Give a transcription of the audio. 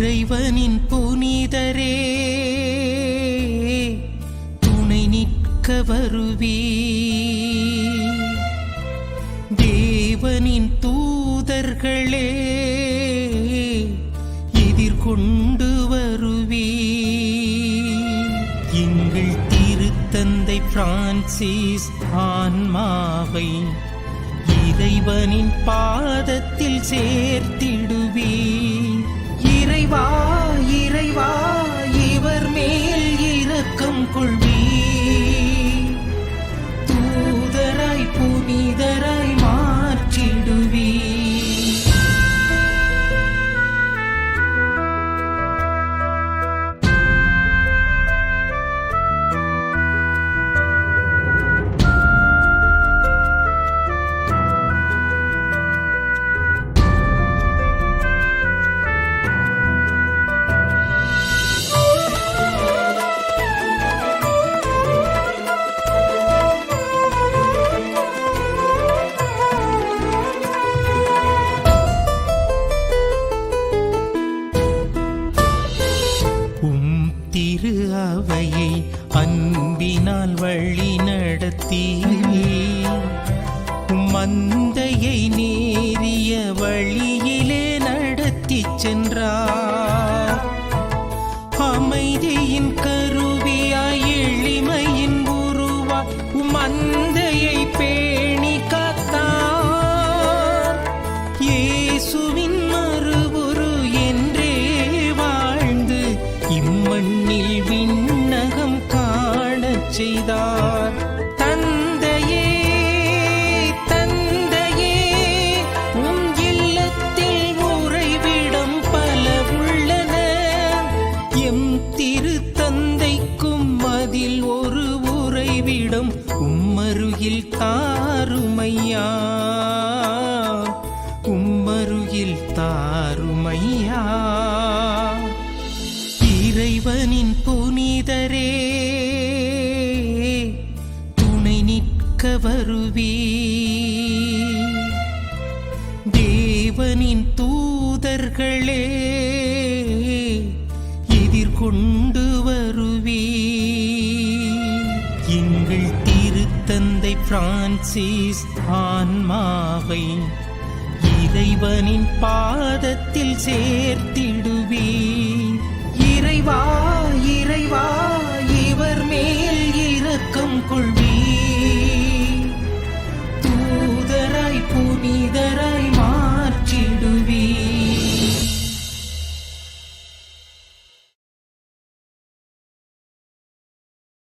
இறைவனின் புனிதரே துணை நிற்க வருவீ தேவனின் தூதர்களே எதிர்கொண்டு வருவீ எங்கள் திருத்தந்தை பிரான்சிஸ் ஆன்மாவை இறைவனின் பாதத்தில் சேர்த்திடுவே Bye. திரு அவையை அன்பினால் வழி நடத்தி மந்தையை நேரிய வழியிலே நடத்தி சென்றார். அமைதியின் கருவியாய் ஒரு உறைவிடம் உம்மருகில் தாருமையா? உம்மருகில் தாருமையா? இறைவனின் புனிதரே துணை நிற்க வருவீ. தேவனின் தூதர்களே எதிர்கொண்டு வருவீ. எங்கள் திருத்தந்தை பிரான்சிஸ் ஆன்மாவை இறைவனின் பாதத்தில் சேர்த்திடுவே